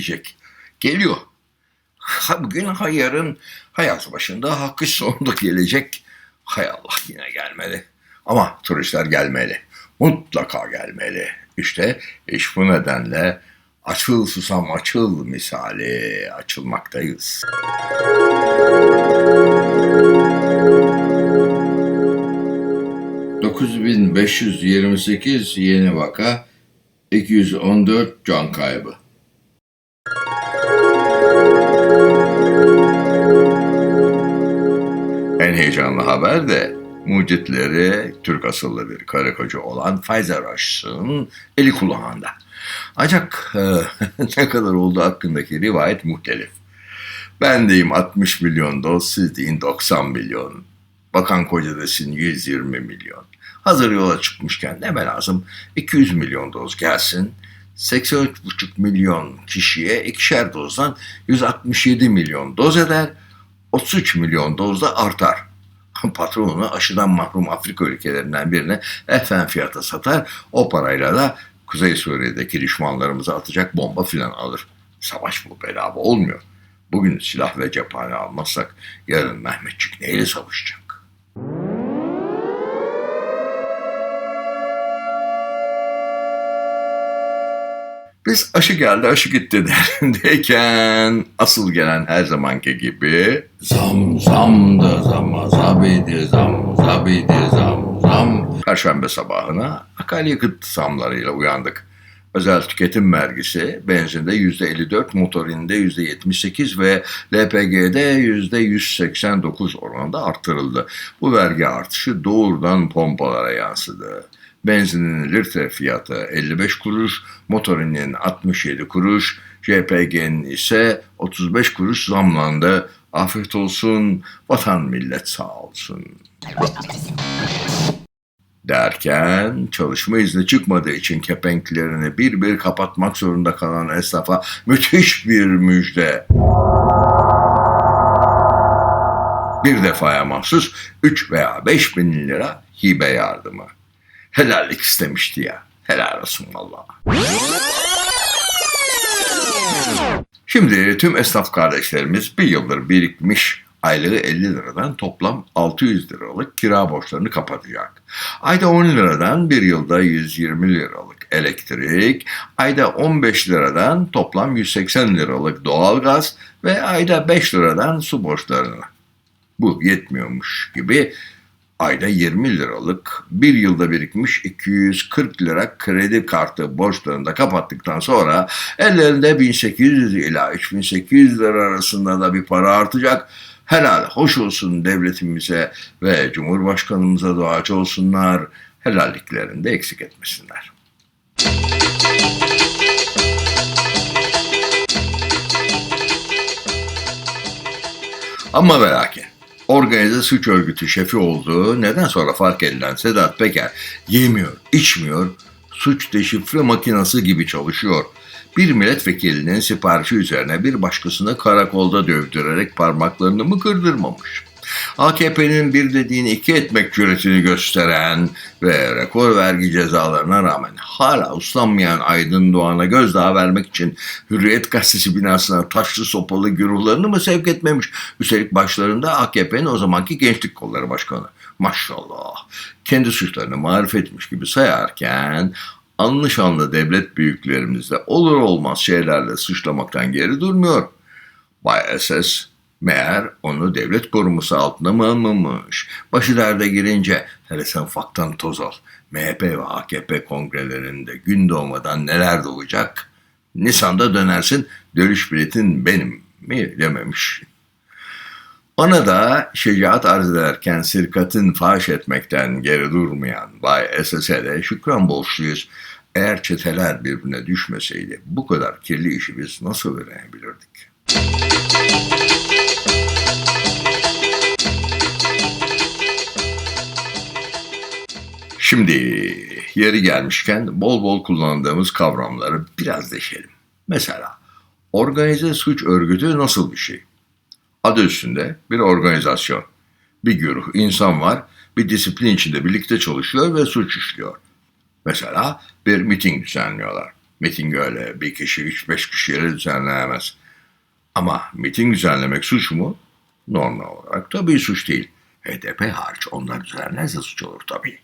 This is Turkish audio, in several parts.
gelecek. Geliyor. Ha, bugün ha yarın hayat başında hakkı sonunda gelecek. Hay Allah yine gelmeli. Ama turistler gelmeli. Mutlaka gelmeli. İşte iş bu nedenle açıl susam açıl misali açılmaktayız. ...9528 yeni vaka... ...214 can kaybı. Heyecanlı haber de mucitleri Türk asıllı bir karı koca olan Pfizer aşısının eli kulağında. Ancak e, ne kadar olduğu hakkındaki rivayet muhtelif. Ben deyim 60 milyon doz, siz deyin 90 milyon. Bakan koca desin 120 milyon. Hazır yola çıkmışken deme lazım 200 milyon doz gelsin. 83,5 milyon kişiye ikişer dozdan 167 milyon doz eder. 33 milyon dozda artar. Patronu aşıdan mahrum Afrika ülkelerinden birine efen fiyata satar. O parayla da Kuzey Suriye'deki düşmanlarımıza atacak bomba filan alır. Savaş bu bedava olmuyor. Bugün silah ve cephane almazsak yarın Mehmetçik neyle savaşacak? Biz aşı geldi aşı gitti derindeyken asıl gelen her zamanki gibi zam zam da zama zabidi zam zabidi zam zam Perşembe sabahına akaryakıt zamlarıyla uyandık. Özel tüketim vergisi benzinde %54, motorinde %78 ve LPG'de %189 oranında arttırıldı. Bu vergi artışı doğrudan pompalara yansıdı. Benzinin litre fiyatı 55 kuruş, motorinin 67 kuruş, JPG'nin ise 35 kuruş zamlandı. Afiyet olsun, vatan millet sağ olsun. Derken çalışma izni çıkmadığı için kepenklerini bir bir kapatmak zorunda kalan esnafa müthiş bir müjde. Bir defaya mahsus 3 veya 5 bin lira hibe yardımı. Helallik istemişti ya. Helal olsun valla. Şimdi tüm esnaf kardeşlerimiz bir yıldır birikmiş aylığı 50 liradan toplam 600 liralık kira borçlarını kapatacak. Ayda 10 liradan bir yılda 120 liralık elektrik, ayda 15 liradan toplam 180 liralık doğalgaz ve ayda 5 liradan su borçlarını. Bu yetmiyormuş gibi ayda 20 liralık bir yılda birikmiş 240 lira kredi kartı borçlarını da kapattıktan sonra ellerinde 1800 ila 3800 lira arasında da bir para artacak. Helal hoş olsun devletimize ve Cumhurbaşkanımıza duacı olsunlar. Helalliklerini de eksik etmesinler. Ama ve lakin organize suç örgütü şefi olduğu neden sonra fark edilen Sedat Peker yemiyor, içmiyor, suç deşifre makinası gibi çalışıyor. Bir milletvekilinin siparişi üzerine bir başkasını karakolda dövdürerek parmaklarını mı kırdırmamış? AKP'nin bir dediğini iki etmek cüretini gösteren ve rekor vergi cezalarına rağmen hala uslanmayan Aydın Doğan'a gözdağı vermek için Hürriyet Gazetesi binasına taşlı sopalı güruhlarını mı sevk etmemiş? Üstelik başlarında AKP'nin o zamanki Gençlik Kolları Başkanı. Maşallah. Kendi suçlarını marifetmiş gibi sayarken anlı devlet büyüklerimizde olur olmaz şeylerle suçlamaktan geri durmuyor. Bay SS meğer onu devlet koruması altına mı almamış? Başı derde girince hele sen faktan toz al. MHP ve AKP kongrelerinde gün doğmadan neler doğacak? Nisan'da dönersin dönüş biletin benim mi dememiş. Ona da şecaat arz ederken sirkatın faş etmekten geri durmayan Bay SS'e şükran borçluyuz. Eğer çeteler birbirine düşmeseydi bu kadar kirli işi biz nasıl öğrenebilirdik? Şimdi yeri gelmişken bol bol kullandığımız kavramları biraz deşelim. Mesela organize suç örgütü nasıl bir şey? Adı üstünde bir organizasyon. Bir güruh insan var, bir disiplin içinde birlikte çalışıyor ve suç işliyor. Mesela bir miting düzenliyorlar. Miting öyle bir kişi, üç beş kişiyle düzenlenemez. Ama miting düzenlemek suç mu? Normal olarak tabii suç değil. HDP hariç onlar düzenlerse suç olur tabii.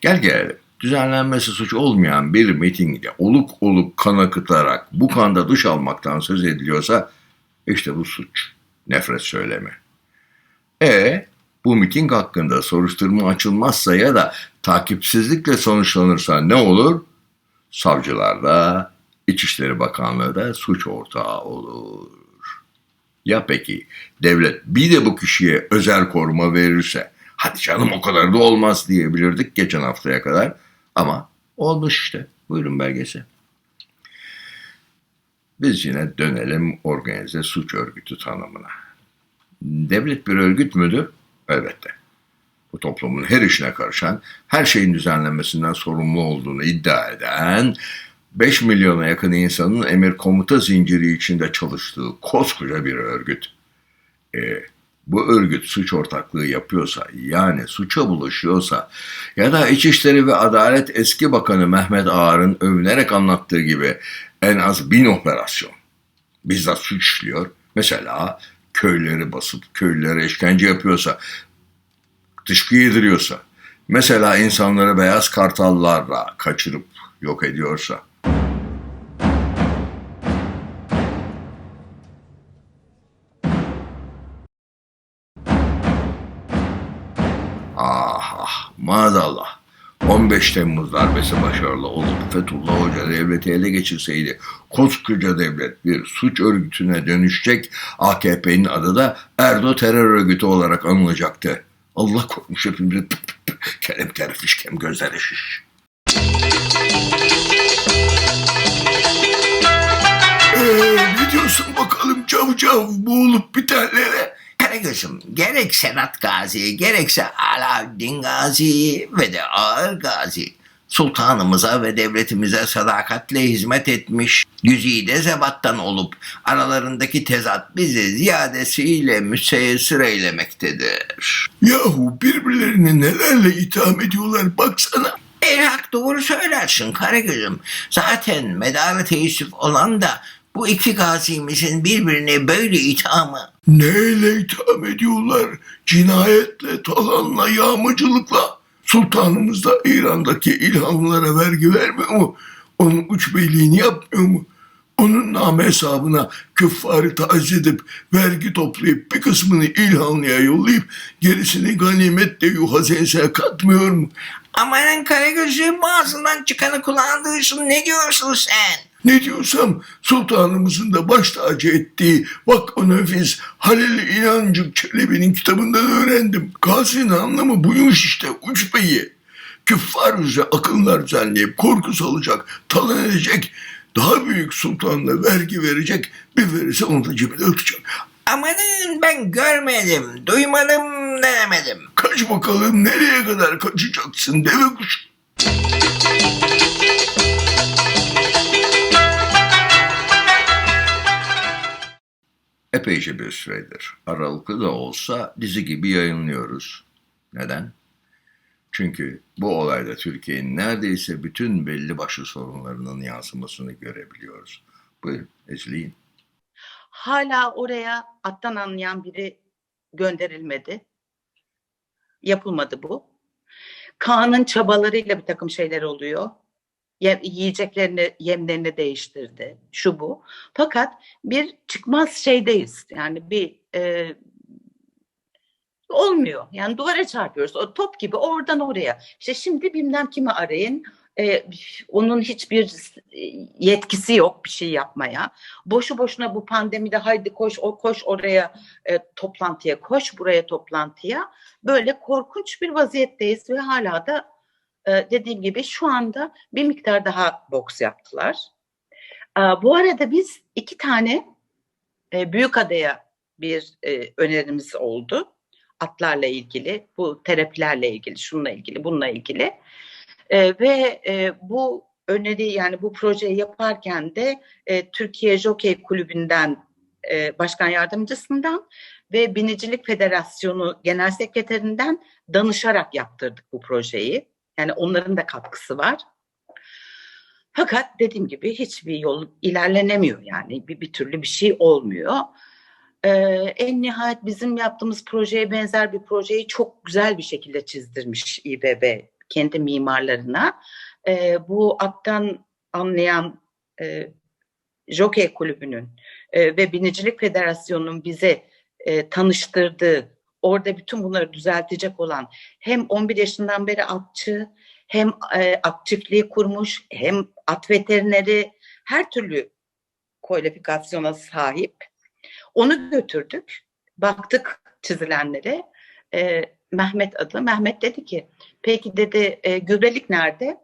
Gel gelelim. Düzenlenmesi suç olmayan bir mitingde oluk oluk kan akıtarak bu kanda duş almaktan söz ediliyorsa işte bu suç. Nefret söylemi. E bu miting hakkında soruşturma açılmazsa ya da takipsizlikle sonuçlanırsa ne olur? Savcılar da İçişleri Bakanlığı da suç ortağı olur. Ya peki devlet bir de bu kişiye özel koruma verirse hadi canım o kadar da olmaz diyebilirdik geçen haftaya kadar ama olmuş işte. Buyurun belgesi. Biz yine dönelim organize suç örgütü tanımına. Devlet bir örgüt müdür? Elbette. Bu toplumun her işine karışan, her şeyin düzenlenmesinden sorumlu olduğunu iddia eden, 5 milyona yakın insanın emir komuta zinciri içinde çalıştığı koskoca bir örgüt. E, bu örgüt suç ortaklığı yapıyorsa, yani suça bulaşıyorsa ya da İçişleri ve Adalet eski bakanı Mehmet Ağar'ın övünerek anlattığı gibi en az bin operasyon bizzat suç işliyor. Mesela köyleri basıp köylülere işkence yapıyorsa, dışkı yediriyorsa, mesela insanları beyaz kartallarla kaçırıp yok ediyorsa, maazallah. 15 Temmuz darbesi başarılı olup Fethullah Hoca devleti ele geçirseydi koskoca devlet bir suç örgütüne dönüşecek AKP'nin adı da Erdo terör örgütü olarak anılacaktı. Allah korkmuş hepimizi kelem terfiş kem gözleri şiş. Ee, ne diyorsun bakalım cavcav bu olup bitenlere? Karagöz'üm gerek Sedat Gazi gerekse Alaaddin Gazi ve de Ağır Gazi sultanımıza ve devletimize sadakatle hizmet etmiş, güzide zebattan olup aralarındaki tezat bizi ziyadesiyle müseyesir eylemektedir. Yahu birbirlerini nelerle itham ediyorlar baksana. El hak doğru söylersin Karagöz'üm. Zaten medarı teessüf olan da bu iki gazimizin birbirine böyle ithamı Neyle itham ediyorlar? Cinayetle, talanla, yağmacılıkla. Sultanımız da İran'daki ilhamlara vergi vermiyor mu? Onun uç beyliğini yapmıyor mu? Onun name hesabına küffarı taciz edip vergi toplayıp bir kısmını İlhanlı'ya yollayıp gerisini ganimetle yuhazenesine katmıyor mu? Amanın Karagöz'üm ağzından çıkanı kulağın duysun ne diyorsun sen? Ne diyorsam sultanımızın da baş tacı ettiği Vakko Nefis Halil İnancık Çelebi'nin kitabından öğrendim. Gazi'nin anlamı buymuş işte uç beyi. Küffar üzere akınlar düzenleyip korku salacak, talan edecek, daha büyük sultanla vergi verecek, bir verirse onu da cebine atacak. Amanın ben görmedim, duymadım, denemedim. Kaç bakalım nereye kadar kaçacaksın deve kuşu? Epeyce bir süredir aralıklı da olsa dizi gibi yayınlıyoruz. Neden? Çünkü bu olayda Türkiye'nin neredeyse bütün belli başlı sorunlarının yansımasını görebiliyoruz. Buyurun izleyin. Hala oraya attan anlayan biri gönderilmedi. Yapılmadı bu. Kaan'ın çabalarıyla bir takım şeyler oluyor. Ye- yiyeceklerini, yemlerini değiştirdi. Şu bu. Fakat bir çıkmaz şeydeyiz. Yani bir e, olmuyor. Yani duvara çarpıyoruz. O top gibi oradan oraya. İşte şimdi bilmem kimi arayın. E, onun hiçbir e, yetkisi yok bir şey yapmaya. Boşu boşuna bu pandemide haydi koş o koş oraya e, toplantıya koş buraya toplantıya. Böyle korkunç bir vaziyetteyiz ve hala da e, dediğim gibi şu anda bir miktar daha boks yaptılar. E, bu arada biz iki tane e, Büyükada'ya bir e, önerimiz oldu. Atlarla ilgili, bu terapilerle ilgili, şununla ilgili, bununla ilgili. E, ve e, bu öneri yani bu projeyi yaparken de Türkiye Jockey Kulübü'nden başkan yardımcısından ve Binicilik Federasyonu Genel Sekreterinden danışarak yaptırdık bu projeyi. Yani onların da katkısı var. Fakat dediğim gibi hiçbir yol ilerlenemiyor yani bir, bir türlü bir şey olmuyor. Ee, en nihayet bizim yaptığımız projeye benzer bir projeyi çok güzel bir şekilde çizdirmiş İBB kendi mimarlarına. Ee, bu attan anlayan e, Jockey Kulübü'nün e, ve Binicilik Federasyonu'nun bize e, tanıştırdığı, orada bütün bunları düzeltecek olan hem 11 yaşından beri atçı, hem e, at çiftliği kurmuş, hem at veterineri, her türlü kualifikasyona sahip. Onu götürdük, baktık çizilenlere. E, Mehmet adı. Mehmet dedi ki, peki dedi e, gübrelik nerede?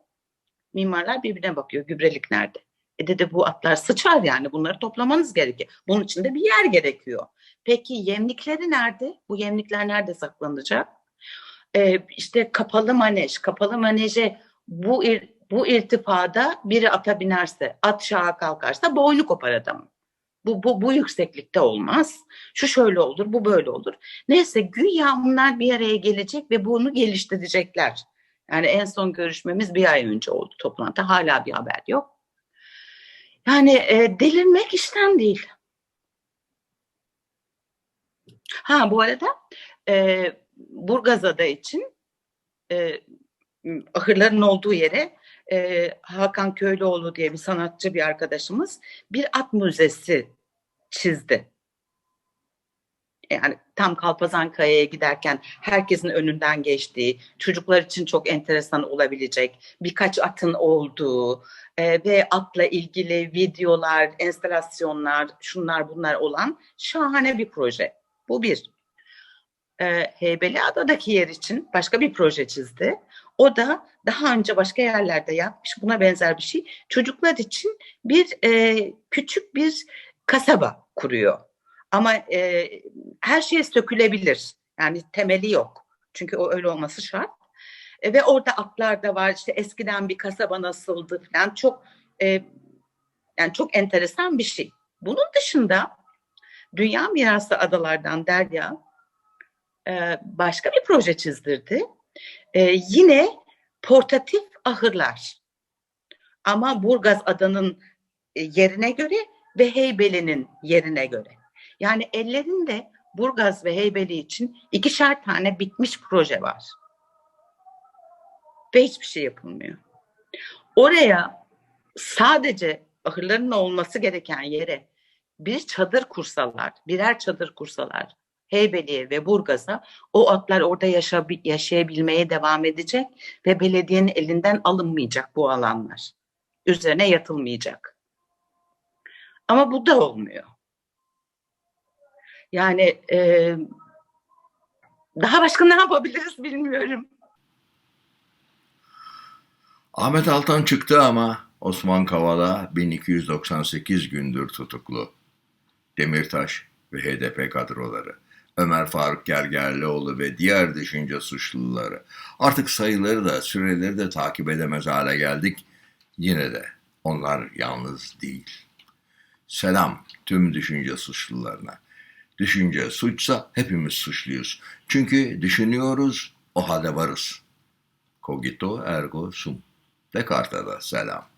Mimarlar birbirine bakıyor, gübrelik nerede? E dedi bu atlar sıçar yani bunları toplamanız gerekiyor. Bunun için de bir yer gerekiyor. Peki yemlikleri nerede? Bu yemlikler nerede saklanacak? Ee, işte kapalı manej, kapalı maneje bu ir, bu irtifada biri ata binerse, at şaha kalkarsa boynu kopar adamın. Bu, bu, bu yükseklikte olmaz. Şu şöyle olur, bu böyle olur. Neyse güya bunlar bir araya gelecek ve bunu geliştirecekler. Yani en son görüşmemiz bir ay önce oldu toplantı. Hala bir haber yok. Yani e, delirmek işten değil. Ha bu arada e, Burgazada için e, ahırların olduğu yere e, Hakan Köylüoğlu diye bir sanatçı bir arkadaşımız bir at müzesi çizdi. Yani tam Kalpazan Kaya'ya giderken herkesin önünden geçtiği, çocuklar için çok enteresan olabilecek birkaç atın olduğu e, ve atla ilgili videolar, enstalasyonlar, şunlar bunlar olan şahane bir proje. Bu bir. E, Heybeliada'daki yer için başka bir proje çizdi. O da daha önce başka yerlerde yapmış buna benzer bir şey. Çocuklar için bir e, küçük bir kasaba kuruyor. Ama e, her şey sökülebilir. Yani temeli yok. Çünkü o öyle olması şart. E, ve orada atlar da var. İşte eskiden bir kasaba nasıldı falan. Çok e, yani çok enteresan bir şey. Bunun dışında Dünya Mirası Adalardan Derya e, başka bir proje çizdirdi. E, yine portatif ahırlar. Ama Burgaz adanın e, yerine göre ve Heybeli'nin yerine göre. Yani ellerinde Burgaz ve Heybeli için ikişer tane bitmiş proje var. Ve hiçbir şey yapılmıyor. Oraya sadece ahırların olması gereken yere bir çadır kursalar, birer çadır kursalar Heybeli'ye ve Burgaz'a o atlar orada yaşa, yaşayabilmeye devam edecek ve belediyenin elinden alınmayacak bu alanlar. Üzerine yatılmayacak. Ama bu da olmuyor. Yani e, daha başka ne yapabiliriz bilmiyorum. Ahmet Altan çıktı ama Osman Kavala 1298 gündür tutuklu. Demirtaş ve HDP kadroları, Ömer Faruk Gergerlioğlu ve diğer düşünce suçluları. Artık sayıları da süreleri de takip edemez hale geldik. Yine de onlar yalnız değil. Selam tüm düşünce suçlularına. Düşünce suçsa hepimiz suçluyuz. Çünkü düşünüyoruz, o halde varız. Cogito ergo sum. Descartes'e da selam.